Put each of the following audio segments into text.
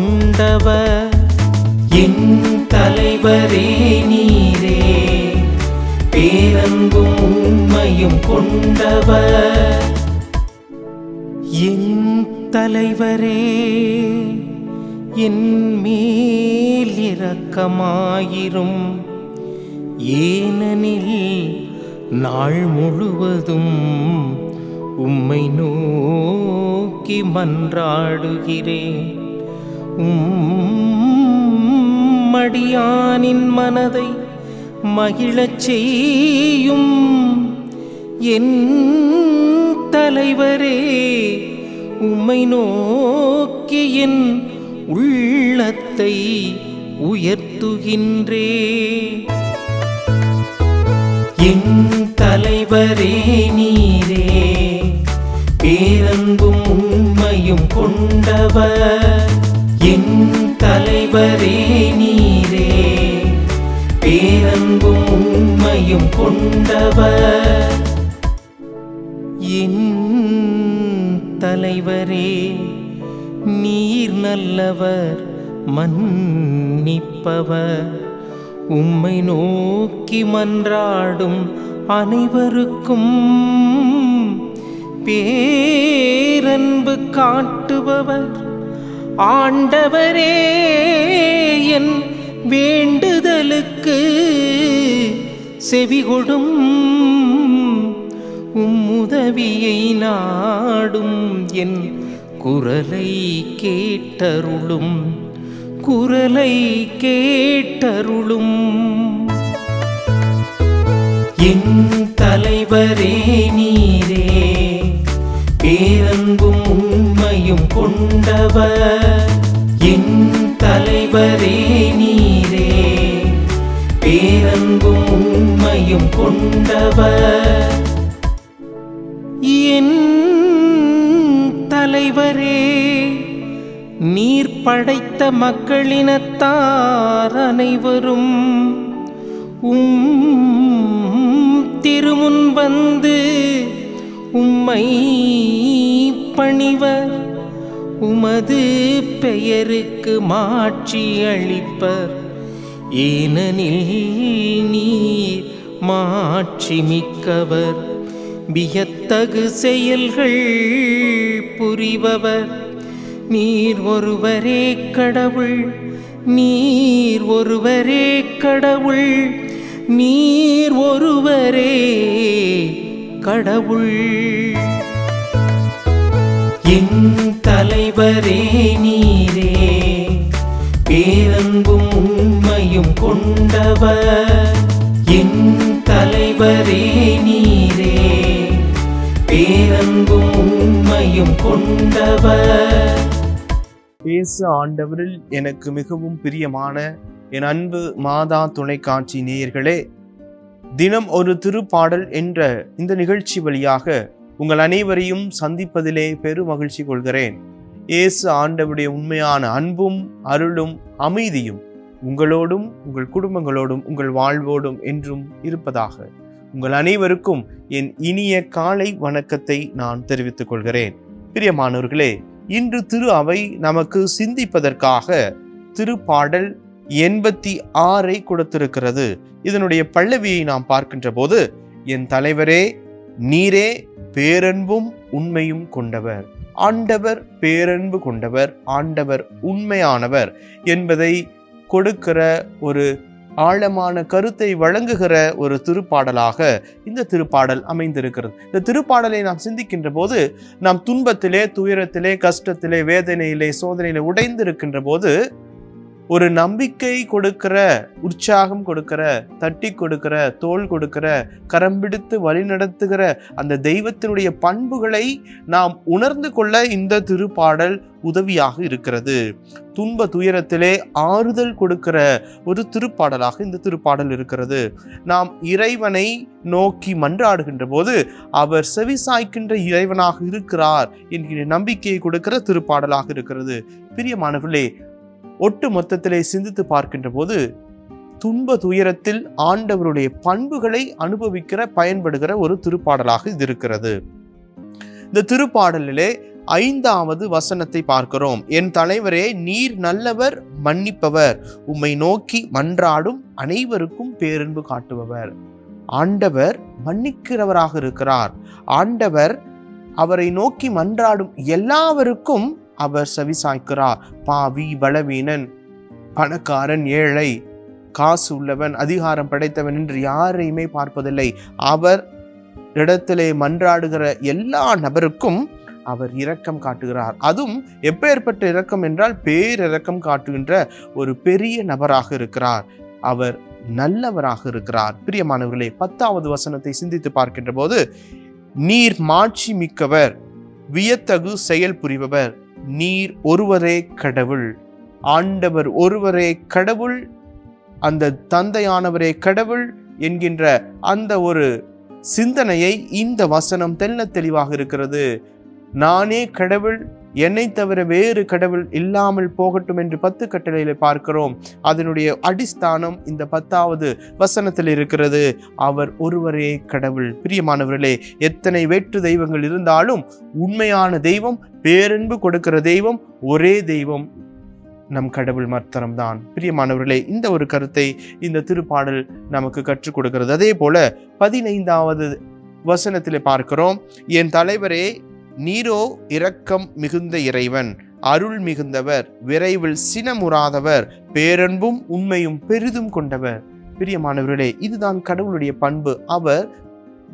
கொண்டவர். என் தலைவரே நீரே பேரன்பும் உண்மையும் கொண்டவர். என் தலைவரே என் மேல் இரக்கமாயிரும். ஏனெனில் நாள் முழுவதும் உம்மை நோக்கி மன்றாடுகிறேன். உம்மடியானின் மனதை மகிழச் செய்யும் என் தலைவரே உம்மை நோக்கி என் உள்ளத்தை உயர்த்துகின்றே. என் தலைவரே நீரே பேரன்பும் உண்மையும் கொண்டவர். என் தலைவரே நீரே பேரன்பும் உண்மையும் கொண்டவர். என் தலைவரே நீர் நல்லவர் மன்னிப்பவர். உம்மை நோக்கி மன்றாடும் அனைவருக்கும் பேரன்பு காட்டுபவர். ஆண்டவரே என் வேண்டுதலுக்கு செவிகொடும் உம்முதவியை நாடும் என் குரலை கேட்டருளும் குரலை கேட்டருளும். என் தலைவரே நீரே பேரன்பும் உண்மையும் கொண்டவர். என் தலைவரே நீரே. பேரன்பும் உண்மையும் கொண்டவர். என் தலைவரே நீர் படைத்த மக்களினத்தார் அனைவரும் உம் திருமுன் வந்து உம்மை பணிவர் உமது பெயருக்கு மாட்சி அளிப்பர். ஏனெனில் நீர் மாட்சி மிக்கவர் வியத்தகு செயல்கள் புரிபவர். நீர் ஒருவரே கடவுள் நீர் ஒருவரே கடவுள் நீர் ஒருவரே கடவுள். என் தலைவரே நீரே பேரன்பும் உண்மையும் கொண்டவர். என் தலைவரே நீரே பேரன்பும் உண்மையும் கொண்டவர். இயேசு ஆண்டவரில் எனக்கு மிகவும் பிரியமான என் அன்பு மாதா தொலைக்காட்சி நேயர்களே தினம் ஒரு திருப்பாடல் என்ற இந்த நிகழ்ச்சி வழியாக உங்கள் அனைவரையும் சந்திப்பதிலே பெரு மகிழ்ச்சி கொள்கிறேன். இயேசு ஆண்டவுடைய உண்மையான அன்பும் அருளும் அமைதியும் உங்களோடும் உங்கள் குடும்பங்களோடும் உங்கள் வாழ்வோடும் என்றும் இருப்பதாக உங்கள் அனைவருக்கும் என் இனிய காலை வணக்கத்தை நான் தெரிவித்துக் கொள்கிறேன். பிரியமானவர்களே இன்று திரு அவை நமக்கு சிந்திப்பதற்காக திருப்பாடல் எண்பத்தி ஆறை கொடுத்திருக்கிறது. இதனுடைய பல்லவியை நாம் பார்க்கின்ற போது என் தலைவரே நீரே பேரன்பும் உண்மையும் கொண்டவர். ஆண்டவர் பேரன்பு கொண்டவர் ஆண்டவர் உண்மையானவர் என்பதை கொடுக்கிற ஒரு ஆழமான கருத்தை வழங்குகிற ஒரு திருப்பாடலாக இந்த திருப்பாடல் அமைந்திருக்கிறது. இந்த திருப்பாடலை நாம் சிந்திக்கின்ற போது நாம் துன்பத்திலே துயரத்திலே கஷ்டத்திலே வேதனையிலே சோதனையிலே உடைந்திருக்கின்ற போது ஒரு நம்பிக்கை கொடுக்கிற உற்சாகம் கொடுக்கிற தட்டி கொடுக்கிற தோல் கொடுக்கிற கரம் பிடித்து வழிநடத்துகிற அந்த தெய்வத்தினுடைய பண்புகளை நாம் உணர்ந்து கொள்ள இந்த திருப்பாடல் உதவியாக இருக்கிறது. துன்ப துயரத்திலே ஆறுதல் கொடுக்கிற ஒரு திருப்பாடலாக இந்த திருப்பாடல் இருக்கிறது. நாம் இறைவனை நோக்கி மன்றாடுகின்ற போது அவர் செவி சாய்க்கின்ற இறைவனாக இருக்கிறார் என்கிற நம்பிக்கையை கொடுக்கிற திருப்பாடலாக இருக்கிறது. பிரியமானவர்களே ஒட்டு மொத்தத்திலே சிந்தித்து பார்க்கின்ற போது துன்ப துயரத்தில் ஆண்டவருடைய பண்புகளை அனுபவிக்கிற பயன்படுகிற ஒரு திருப்பாடலாக இது இருக்கிறது. இந்த திருப்பாடலிலே ஐந்தாவது வசனத்தை பார்க்கிறோம். என் தலைவரே நீர் நல்லவர் மன்னிப்பவர். உம்மை நோக்கி மன்றாடும் அனைவருக்கும் பேரன்பு காட்டுபவர். ஆண்டவர் மன்னிக்கிறவராக இருக்கிறார். ஆண்டவர் அவரை நோக்கி மன்றாடும் எல்லாவருக்கும் அவர் செவிசாய்க்கிறார். பாவி பலவீனன் பணக்காரன் ஏழை காசு உள்ளவன் அதிகாரம் படைத்தவன் என்று யாரையுமே பார்ப்பதில்லை. அவர் இடத்திலே மன்றாடுகிற எல்லா நபருக்கும் அவர் இரக்கம் காட்டுகிறார். அதுவும் எப்பேற்பட்ட இரக்கம் என்றால் பேரிரக்கம் காட்டுகின்ற ஒரு பெரிய நபராக இருக்கிறார். அவர் நல்லவராக இருக்கிறார். பிரியமானவர்களே பத்தாவது வசனத்தை சிந்தித்து பார்க்கின்ற போது நீர் மாட்சி மிக்கவர் வியத்தகு செயல் புரிபவர். நீர் ஒருவரே கடவுள். ஆண்டவர் ஒருவரே கடவுள். அந்த தந்தையானவரே கடவுள் என்கின்ற அந்த ஒரு சிந்தனையை இந்த வசனம் தெல்ல தெளிவாக இருக்கிறது. நானே கடவுள் என்னை தவிர வேறு கடவுள் இல்லாமல் போகட்டும் என்று பத்து கட்டளையில பார்க்கிறோம். அதனுடைய அடிஸ்தானம் இந்த பத்தாவது வசனத்தில் இருக்கிறது. அவர் ஒருவரே கடவுள். பிரியமானவர்களே எத்தனை வேற்று தெய்வங்கள் இருந்தாலும் உண்மையான தெய்வம் பேரன்பு கொடுக்கிற தெய்வம் ஒரே தெய்வம் நம் கடவுள் மாத்திரம்தான். பிரியமானவர்களே இந்த ஒரு கருத்தை இந்த திருப்பாடல் நமக்கு கற்றுக் கொடுக்கிறது. அதே போல பதினைந்தாவது வசனத்தில் பார்க்கிறோம். என் தலைவரே நீரோ இரக்கம் மிகுந்த இறைவன் அருள் மிகுந்தவர் விரைவில் சினமுறாதவர் பேரன்பும் உண்மையும் பெரிதும் கொண்டவர். பிரியமானவர்களே இதுதான் கடவுளுடைய பண்பு. அவர்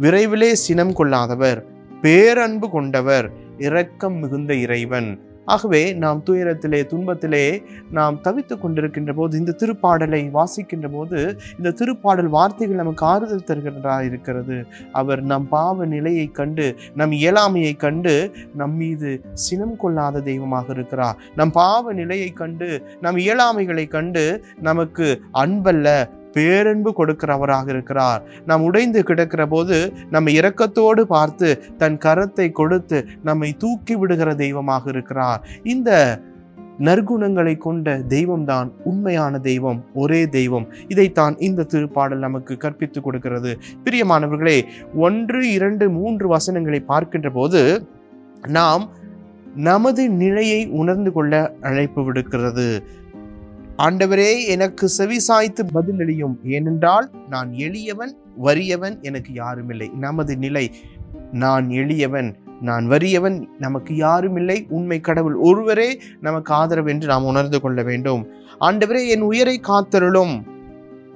விரைவிலே சினம் கொள்ளாதவர் பேரன்பு கொண்டவர் இரக்கம் மிகுந்த இறைவன். ஆகவே நாம் துயரத்திலே துன்பத்திலே நாம் தவித்து கொண்டிருக்கின்ற போது இந்த திருப்பாடலை வாசிக்கின்ற போது இந்த திருப்பாடல் வார்த்தைகள் நமக்கு ஆறுதல் தருகிறதா இருக்கிறது. அவர் நம் பாவ நிலையை கண்டு நம் இயலாமையை கண்டு நம் மீது சினம் கொள்ளாத தெய்வமாக இருக்கிறார். நம் பாவ நிலையை கண்டு நம் இயலாமைகளை கண்டு நமக்கு அன்பல்ல பேரன்பு கொடுக்கிறவராக இருக்கிறார். நாம் உடைந்து கிடக்கிற போது நம்ம இரக்கத்தோடு பார்த்து தன் கரத்தை கொடுத்து நம்மை தூக்கி விடுகிற தெய்வமாக இருக்கிறார். இந்த நற்குணங்களை கொண்ட தெய்வம்தான் உண்மையான தெய்வம் ஒரே தெய்வம். இதைத்தான் இந்த திருப்பாடல் நமக்கு கற்பித்து கொடுக்கிறது. பிரியமானவர்களே ஒன்று இரண்டு மூன்று வசனங்களை பார்க்கின்ற போது நாம் நமது நிலையை உணர்ந்து கொள்ள அழைப்பு விடுக்கிறது. ஆண்டவரே எனக்கு செவிசாய்த்து பதிலளியும் ஏனென்றால் நான் எளியவன் வறியவன் எனக்கு யாருமில்லை. நமது நிலை நான் எளியவன் நான் வறியவன் நமக்கு யாருமில்லை. உண்மை கடவுள் ஒருவரே நமக்கு ஆதரவு என்று நாம் உணர்ந்து கொள்ள வேண்டும். ஆண்டவரே என் உயிரை காத்தருளும்.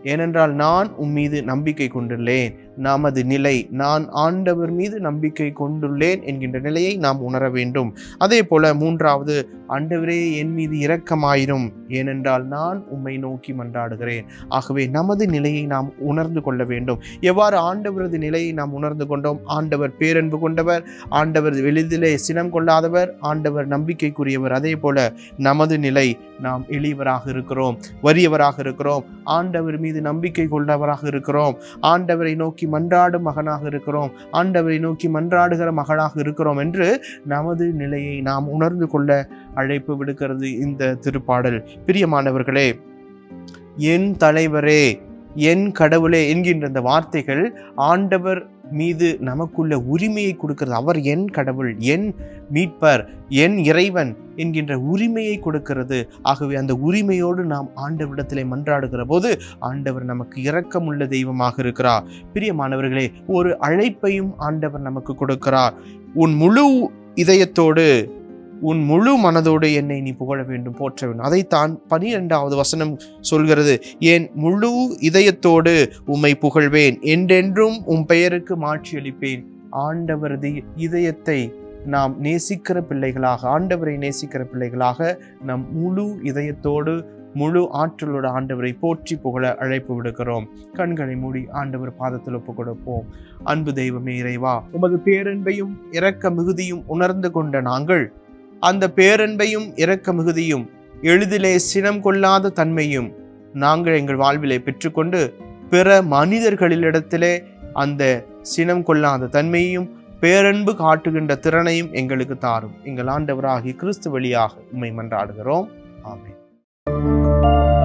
ஏனென்றால் நான் உன் மீது நம்பிக்கை கொண்டுள்ளேன். நமது நிலை. நான் ஆண்டவர் மீது நம்பிக்கை கொண்டுள்ளேன் என்கின்ற நிலையை நாம் உணர வேண்டும். அதே போல மூன்றாவது ஆண்டவரே என் மீது இரக்கமாயிரும். ஏனென்றால் நான் உம்மை நோக்கி மன்றாடுகிறேன். ஆகவே நமது நிலையை நாம் உணர்ந்து கொள்ள வேண்டும். எவ்வாறு ஆண்டவரது நிலையை நாம் உணர்ந்து கொண்டோம்? ஆண்டவர் பேரன்பு கொண்டவர் ஆண்டவர் எளிதிலே சினம் கொள்ளாதவர் ஆண்டவர் நம்பிக்கைக்குரியவர். அதே போல நமது நிலை நாம் எளியவராக இருக்கிறோம் வறியவராக இருக்கிறோம். ஆண்டவர் மீது நம்பிக்கை கொண்டவராக இருக்கிறோம். ஆண்டவரை நோக்கி மன்றாடும் மகனாக இருக்கிறோம். ஆண்டவரை நோக்கி மன்றாடுகிற மகளாக இருக்கிறோம் என்று நமது நிலையை நாம் உணர்ந்து கொள்ள அழைப்பு விடுக்கிறது இந்த திருப்பாடல். பிரியமானவர்களே என் தலைவரே என் கடவுளே என்கின்ற அந்த வார்த்தைகள் ஆண்டவர் மீது நமக்குள்ள உரிமையை கொடுக்கிறது. அவர் என் கடவுள் என் மீட்பர் என் இறைவன் என்கின்ற உரிமையை கொடுக்கிறது. ஆகவே அந்த உரிமையோடு நாம் ஆண்டவரிடத்திலே மன்றாடுகிற போது ஆண்டவர் நமக்கு இரக்கமுள்ள தெய்வமாக இருக்கிறார். பிரியமானவர்களே ஒரு அழைப்பையும் ஆண்டவர் நமக்கு கொடுக்கிறார். உன் முழு இதயத்தோடு உன் முழு மனதோடு என்னை நீ புகழ வேண்டும் போற்ற வேண்டும். அதைத்தான் பனிரெண்டாவது வசனம் சொல்கிறது. என் முழு இதயத்தோடு உம்மை புகழ்வேன். என்றென்றும் உம் பெயருக்கு மாற்றியளிப்பேன் ஆண்டவரது இதயத்தை நாம் நேசிக்கிற பிள்ளைகளாக ஆண்டவரை நேசிக்கிற பிள்ளைகளாக நம் முழு இதயத்தோடு முழு ஆற்றலோட ஆண்டவரை போற்றி புகழ அழைப்பு விடுக்கிறோம். கண்களை மூடி ஆண்டவர் பாதத்தில் ஒப்பு கொடுப்போம். அன்பு தெய்வமே இறைவா உமது பேரன்பையும் இரக்க மிகுதியும் உணர்ந்து கொண்ட நாங்கள் அந்த பேரன்பையும் இரக்க மிகுதியும் எளிதிலே சினம் கொள்ளாத தன்மையும் நாங்கள் எங்கள் வாழ்விலே பெற்றுக்கொண்டு பிற மனிதர்களிடத்திலே அந்த சினம் கொள்ளாத தன்மையையும் பேரன்பு காட்டுகின்ற திறனையும் எங்களுக்கு தாரும். எங்கள் ஆண்டவராகி கிறிஸ்து வழியாக உண்மை மன்றாடுகிறோம். ஆமென்.